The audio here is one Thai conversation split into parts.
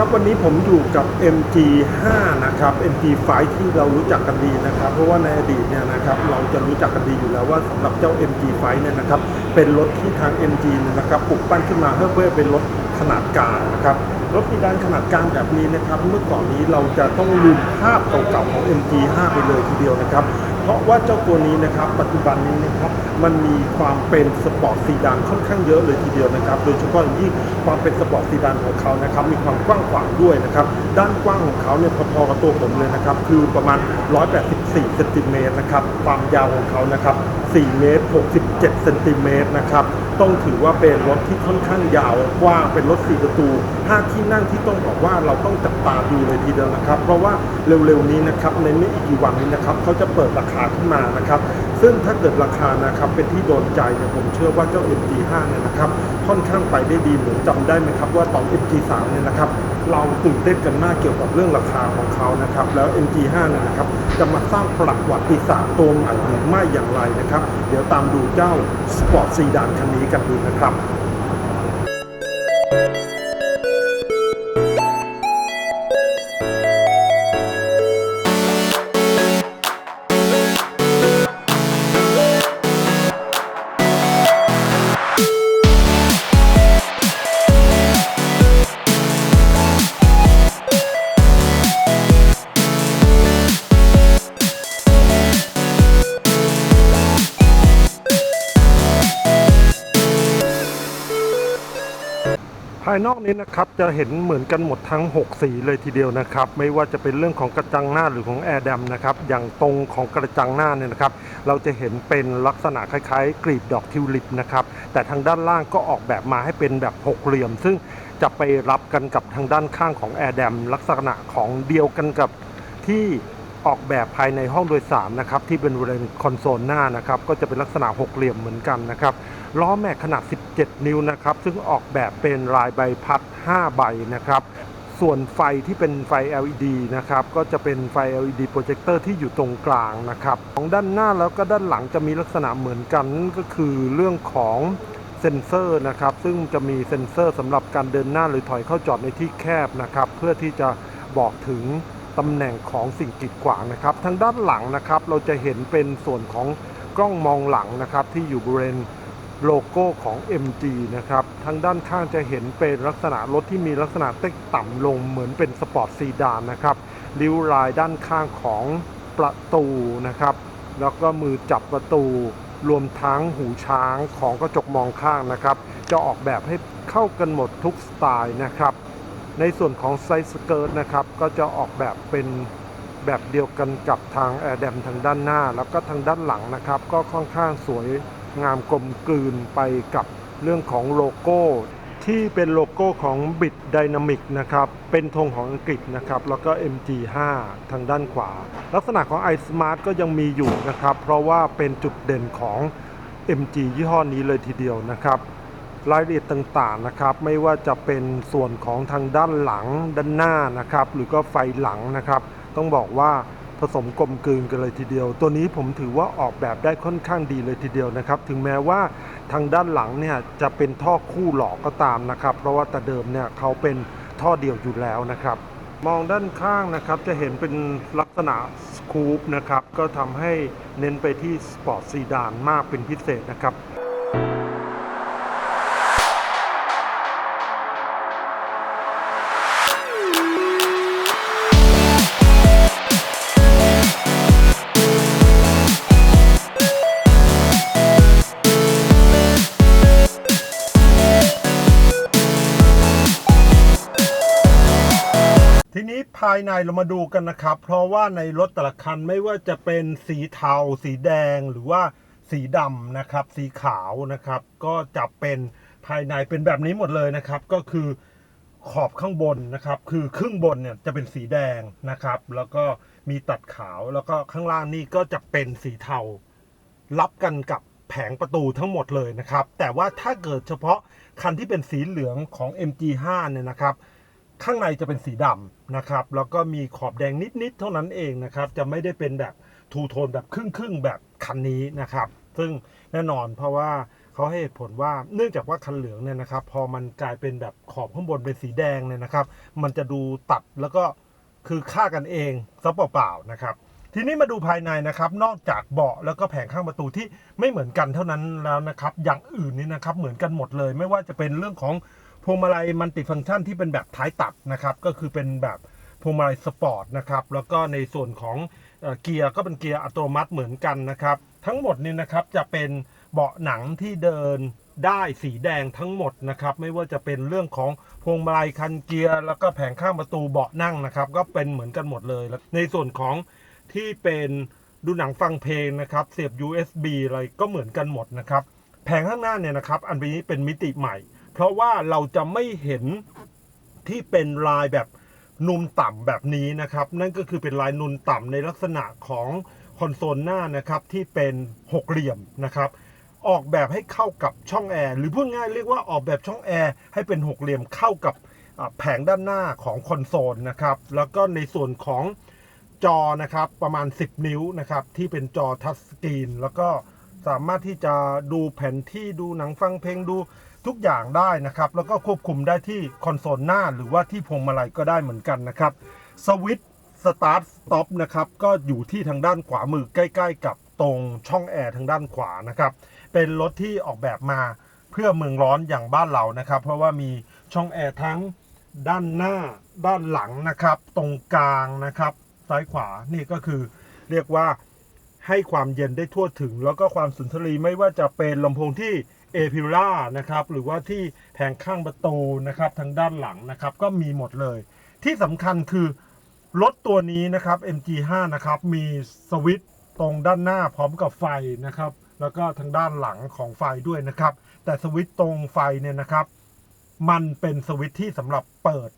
ครับวันนี้ผมอยู่กับ MG5 นะครับ MG5 ที่เรารู้จักกันดีนะครับ เพราะว่าในอดีตเนี่ยนะครับเราจะรู้จักกันดีอยู่แล้วว่าสำหรับเจ้า MG5 เนี่ยนะครับเป็นรถที่ทาง MG นี่ยนะครับปลุกปั้นขึ้นมาเพื่อเพื่อเป็นรถขนาดกลางนะครับรถมีด้านขนาดกลางแบบนี้นะครับ เมื่อก่อนนี้เราจะต้องลืมภาพเก่าๆของ MG5 ไปเลยทีเดียวนะครับ ราะว่าเจ้าตัวนี้นะครับปัจจุบันนี้นะครับมันมีความเป็นสปอร์ตซีดานค่อนข้างเยอะเลยทีเดียวนะครับ โดยเฉพาะอย่างยิ่งความเป็นสปอร์ตซีดานของเขานะครับมีความกว้างขวางด้วยนะครับด้านกว้างของเขาเนี่ยพอๆกับตัวผมเลยนะครับคือประมาณ 184เซนติเมตรนะครับความยาวของเขานะครับ4 เมตร 67 เซนติเมตรนะครับ ต้องถือว่าเป็นรถที่ค่อนข้างยาวกว้างเป็นรถ 4 ประตู 5 ที่นั่งที่ต้องบอกว่าเราต้องจับตาดูเลยทีเดียวนะครับ เพราะว่าเร็วๆนี้นะครับในไม่อีกกี่วันนี้นะครับเขาจะเปิดราคาขึ้นมานะครับ ซึ่งถ้าเกิดราคานะครับเป็นที่โดนใจเนี่ยผมเชื่อว่าเจ้า MG5 เนี่ยนะครับค่อนข้างไปได้ดีเหมือนจำได้ไหมครับว่าตอน MG3 เนี่ยนะครับ เราตื่นเต้นกันมากเกี่ยวกับเรื่องราคาของเขานะครับ แล้ว MG5 เนี่ยนะครับจะมาสร้างประวัติศาสตร์ตัวใหม่หรือไม่อย่างไรนะครับ เดี๋ยวตามดูเจ้าสปอร์ตซีดานคันนี้กันดูนะครับายนอกนี้นะครับจะเห็นเหมือนกันหมดทั้ง 6 สีเลยทีเดียวนะครับ ไม่ว่าจะเป็นเรื่องของกระจังหน้าหรือของแอร์แดมนะครับอย่างตรงของกระจังหน้าเนี่ยนะครับ เราจะเห็นเป็นลักษณะคล้ายๆ กลีบดอกทิวลิปนะครับแต่ทางด้านล่างก็ออกแบบมาให้เป็นแบบหกเหลี่ยม ซึ่งจะไปรับกันกับทางด้านข้างของแอร์แดมลักษณะของเดียวกันกับที่ออกแบบภายในห้องโดยสารนะครับที่เป็นบริเวณคอนโซลหน้านะครับก็จะเป็นลักษณะหกเหลี่ยมเหมือนกันนะครับ ล้อแม็กขนาด 17 นิ้วนะครับ ซึ่งออกแบบเป็นลายใบพัด 5 ใบนะครับ ส่วนไฟที่เป็นไฟ LED นะครับ ก็จะเป็นไฟ LED โปรเจคเตอร์ที่อยู่ตรงกลางนะครับ ของด้านหน้าแล้วก็ด้านหลังจะมีลักษณะเหมือนกันนั่นก็คือเรื่องของเซ็นเซอร์นะครับ ซึ่งจะมีเซ็นเซอร์สำหรับการเดินหน้าหรือถอยเข้าจอดในที่แคบนะครับ เพื่อที่จะบอกถึงตำแหน่งของสิ่งกีดขวางนะครับ ทางด้านหลังนะครับ เราจะเห็นเป็นส่วนของกล้องมองหลังนะครับที่อยู่บริเวณ โลโก้ของ MG นะครับ ทางด้านข้างจะเห็นเป็นลักษณะรถที่มีลักษณะเต็กต่ำลงเหมือนเป็นสปอร์ตซีดานนะครับริ้วรายด้านข้างของประตูนะครับ แล้วก็มือจับประตู รวมทั้งหูช้างของกระจกมองข้างนะครับ จะออกแบบให้เข้ากันหมดทุกสไตล์นะครับ ในส่วนของไซส์สเกิร์ตนะครับ ก็จะออกแบบเป็นแบบเดียวกันกับทางแอร์แดมทางด้านหน้า แล้วก็ทางด้านหลังนะครับ ก็ค่อนข้างสวย งามกลมกลืนไปกับเรื่องของโลโก้ ที่เป็นโลโก้ของ Bit Dynamic นะครับ เป็นธงของอังกฤษนะครับ แล้วก็ MG5 ทางด้านขวา ลักษณะของ iSmart ก็ยังมีอยู่นะครับ เพราะว่าเป็นจุดเด่นของ MG ยี่ห้อนี้เลยทีเดียวนะครับรายละเอียดต่างๆนะครับ ไม่ว่าจะเป็นส่วนของทางด้านหลังด้านหน้านะครับ หรือก็ไฟหลังนะครับ ต้องบอกว่า ผสมกลมกลืนกันเลยทีเดียว ตัวนี้ผมถือว่าออกแบบได้ค่อนข้างดีเลยทีเดียวนะครับ ถึงแม้ว่าทางด้านหลังเนี่ยจะเป็นท่อคู่หลอกก็ตามนะครับ เพราะว่าแต่เดิมเนี่ยเขาเป็นท่อเดียวอยู่แล้วนะครับ มองด้านข้างนะครับจะเห็นเป็นลักษณะสคูปนะครับก็ทำให้เน้นไปที่สปอร์ตซีดานมากเป็นพิเศษนะครับ ภายในเรามาดูกันนะครับ เพราะว่าในรถแต่ละคันไม่ว่าจะเป็นสีเทา สีแดงหรือว่าสีดำนะครับ สีขาวนะครับ ก็จะเป็นภายในเป็นแบบนี้หมดเลยนะครับ ก็คือขอบข้างบนนะครับ คือครึ่งบนเนี่ยจะเป็นสีแดงนะครับ แล้วก็มีตัดขาวแล้วก็ข้างล่างนี่ก็จะเป็นสีเทารับกันกับแผงประตูทั้งหมดเลยนะครับ แต่ว่าถ้าเกิดเฉพาะคันที่เป็นสีเหลืองของ MG5 เนี่ยนะครับ ข้างในจะเป็นสีดำนะครับ แล้วก็มีขอบแดงนิดๆเท่านั้นเองนะครับ จะไม่ได้เป็นแบบทูโทนแบบครึ่งๆแบบคันนี้นะครับ ซึ่งแน่นอนเพราะว่าเขาให้เหตุผลว่าเนื่องจากว่าคันเหลืองเนี่ยนะครับ พอมันกลายเป็นแบบขอบข้างบนเป็นสีแดงเนี่ยนะครับ มันจะดูตัดแล้วก็คือฆ่ากันเองซะเปล่าๆนะครับทีนี้มาดูภายในนะครับ นอกจากเบาะแล้วก็แผงข้างประตูที่ไม่เหมือนกันเท่านั้นแล้วนะครับ อย่างอื่นนี่นะครับเหมือนกันหมดเลย ไม่ว่าจะเป็นเรื่องของ พวงมาลัยมัลติฟังก์ชันที่เป็นแบบท้ายตัดนะครับ ก็คือเป็นแบบพวงมาลัยสปอร์ตนะครับ แล้วก็ในส่วนของเกียร์ก็เป็นเกียร์อัตโนมัติเหมือนกันนะครับ ทั้งหมดนี่นะครับจะเป็นเบาะหนังที่เดินได้สีแดงทั้งหมดนะครับ ไม่ว่าจะเป็นเรื่องของพวงมาลัยคันเกียร์แล้วก็แผงข้างประตูเบาะนั่งนะครับ ก็เป็นเหมือนกันหมดเลยแล้วในส่วนของที่เป็นดูหนังฟังเพลงนะครับ เสียบ USB อะไรก็เหมือนกันหมดนะครับ แผงข้างหน้าเนี่ยนะครับ อันนี้เป็นมิติใหม่ เพราะว่าเราจะไม่เห็นที่เป็นลายแบบนูนต่ำแบบนี้นะครับ นั่นก็คือเป็นลายนูนต่ำในลักษณะของคอนโซลหน้านะครับที่เป็นหกเหลี่ยมนะครับออกแบบให้เข้ากับช่องแอร์หรือพูดง่ายเรียกว่าออกแบบช่องแอร์ให้เป็นหกเหลี่ยมเข้ากับแผงด้านหน้าของคอนโซลนะครับแล้วก็ในส่วนของจอนะครับประมาณ 10 นิ้วนะครับที่เป็นจอทัชสกรีน แล้วก็สามารถที่จะดูแผนที่ดูหนังฟังเพลงดู ทุกอย่างได้นะครับ แล้วก็ควบคุมได้ที่คอนโซลหน้า หรือว่าที่พวงมาลัยก็ได้เหมือนกันนะครับสวิตช์สตาร์ทสต็อปนะครับก็อยู่ที่ทางด้านขวามือใกล้ ๆ กับตรงช่องแอร์ทางด้านขวานะครับเป็นรถที่ออกแบบมาเพื่อเมืองร้อนอย่างบ้านเรานะครับ เพราะว่ามีช่องแอร์ทั้งด้านหน้าด้านหลังนะครับ ตรงกลางนะครับ ซ้ายขวานี่ก็คือเรียกว่าให้ความเย็นได้ทั่วถึง แล้วก็ความสุนทรีไม่ว่าจะเป็นลำโพงที่ เอพิล่านะครับหรือว่าที่แผงข้างประตูนะครับทางด้านหลังนะครับก็มีหมดเลย ที่สำคัญคือรถตัวนี้นะครับ MG5 นะครับมีสวิตช์ตรงด้านหน้าพร้อมกับไฟนะครับ แล้วก็ทางด้านหลังของไฟด้วยนะครับ แต่สวิตช์ตรงไฟเนี่ยนะครับ มันเป็นสวิตช์ที่สำหรับเปิด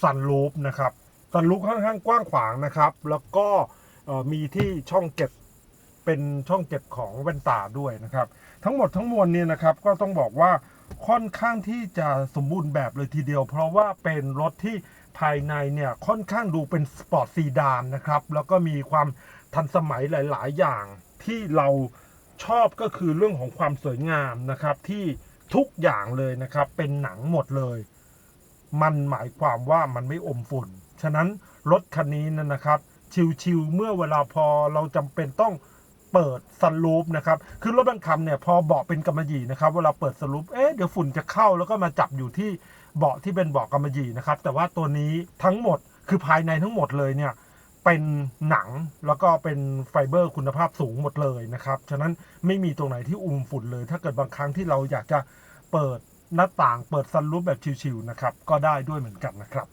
ซันรูฟนะครับซันรูฟค่อนข้างกว้างขวางนะครับ แล้วก็มีที่ช่องเก็บเป็นช่องเก็บของแว่นตาด้วยนะครับ ทั้งหมดทั้งมวลเนี่ยนะครับก็ต้องบอกว่าค่อนข้างที่จะสมบูรณ์แบบเลยทีเดียว เพราะว่าเป็นรถที่ภายในเนี่ยค่อนข้างดูเป็นสปอร์ตซีดานนะครับแล้วก็มีความทันสมัยหลาย ๆ อย่างที่เราชอบก็คือเรื่องของความสวยงามนะครับ ที่ทุกอย่างเลยนะครับ เป็นหนังหมดเลย มันหมายความว่ามันไม่อมฝุ่น ฉะนั้นรถคันนี้นะนะครับ ชิวๆเมื่อเวลาพอเราจำเป็นต้อง เปิดซันรูฟนะครับ คือรถบางคันเนี่ยพอเบาะเป็นกำมะหยี่นะครับ เวลาเปิดซันรูฟเอ๊ะเดี๋ยวฝุ่นจะเข้าแล้วก็มาจับอยู่ที่เบาะที่เป็นเบาะกำมะหยี่นะครับ แต่ว่าตัวนี้ทั้งหมดคือภายในทั้งหมดเลยเนี่ยเป็นหนังแล้วก็เป็นไฟเบอร์คุณภาพสูงหมดเลยนะครับ ฉะนั้นไม่มีตรงไหนที่อุ้มฝุ่นเลย ถ้าเกิดบางครั้งที่เราอยากจะเปิดหน้าต่างเปิดซันรูฟแบบชิวๆนะครับ ก็ได้ด้วยเหมือนกันนะครับ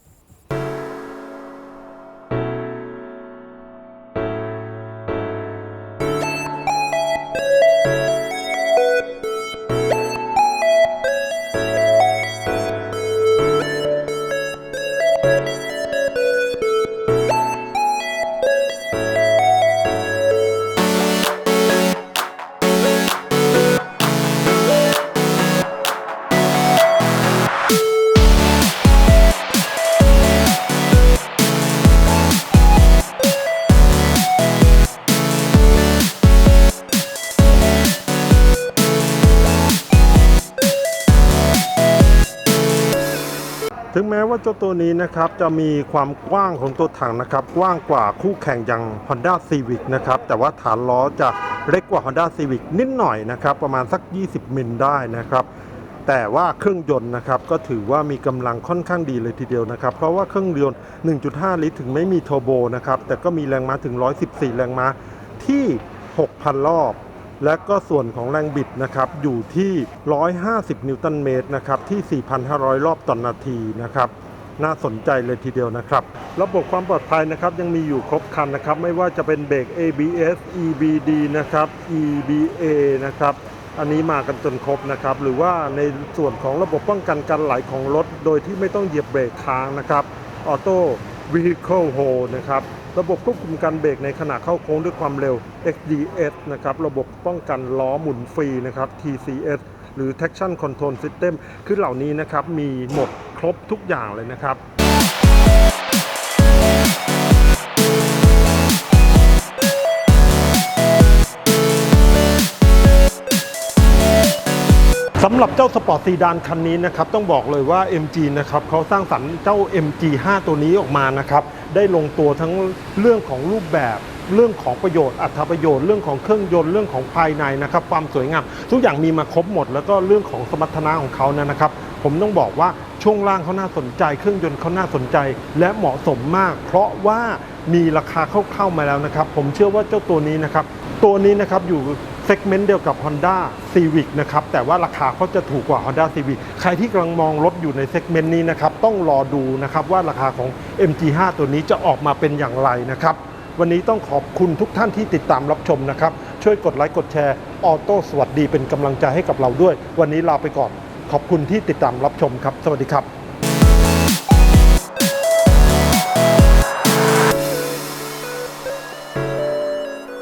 ถึงแม้ว่าเจ้าตัวนี้นะครับจะมีความกว้างของตัวถังนะครับกว้างกว่าคู่แข่งอย่าง Honda Civic นะครับแต่ว่าฐานล้อจะเล็กกว่า Honda Civic นิดหน่อยนะครับประมาณสัก 20 มิลได้นะครับแต่ว่าเครื่องยนต์นะครับก็ถือว่ามีกำลังค่อนข้างดีเลยทีเดียวนะครับ เพราะว่าเครื่องยนต์ 1.5 ลิตรถึงไม่มีโทโบนะครับแต่ก็มีแรงม้าถึง 114 แรงม้าที่ 6,000 รอบ และก็ส่วนของแรงบิดนะครับอยู่ที่ 150 นิวตันเมตรนะครับที่ 4,500 รอบต่อนนาทีนะครับน่าสนใจเลยทีเดียวนะครับ ระบบความปลอดภัยนะครับยังมีอยู่ครบครันนะครับ ไม่ว่าจะเป็นเบรก ABS EBD นะครับ EBA นะครับอันนี้มากันจนครบนะครับ หรือว่าในส่วนของระบบป้องกันการไหลของรถ โดยที่ไม่ต้องเหยียบเบรกค้างนะครับ Auto Vehicle Hold นะครับ ระบบควบคุมการเบรกในขณะเข้าโค้งด้วยความเร็ว XDS นะครับ ระบบป้องกันล้อหมุนฟรีนะครับ TCS หรือ Traction Control System คือเหล่านี้นะครับ มีหมดครบทุกอย่างเลยนะครับ สำหรับเจ้าสปอร์ตซีดานคันนี้นะครับต้องบอกเลยว่า MG นะครับเขาสร้างสรรค์เจ้า MG 5 ตัวนี้ออกมานะครับได้ลงตัวทั้งเรื่องของรูปแบบเรื่องของประโยชน์อัตประโยชน์เรื่องของเครื่องยนต์เรื่องของภายในนะครับความสวยงามทุกอย่างมีมาครบหมด แล้วก็เรื่องของสมรรถนะของเขานะนะครับ ผมต้องบอกว่าช่วงล่างเขาน่าสนใจ เครื่องยนต์เขาน่าสนใจ และเหมาะสมมาก เพราะว่ามีราคาเข้าๆมาแล้วนะครับ ผมเชื่อว่าเจ้าตัวนี้นะครับตัวนี้นะครับอยู่ เซกเมนต์เดียวกับ Honda Civic นะครับ แต่ว่าราคาเขาจะถูกกว่า Honda Civic ใครที่กำลังมองรถอยู่ในเซกเมนต์นี้นะครับ ต้องรอดูนะครับว่าราคาของ MG5 ตัวนี้จะออกมาเป็นอย่างไรนะครับ วันนี้ต้องขอบคุณทุกท่านที่ติดตามรับชมนะครับ ช่วยกดไลค์กดแชร์ออโต้สวัสดีเป็นกำลังใจให้กับเราด้วย วันนี้ลาไปก่อน ขอบคุณที่ติดตามรับชมครับ สวัสดีครับ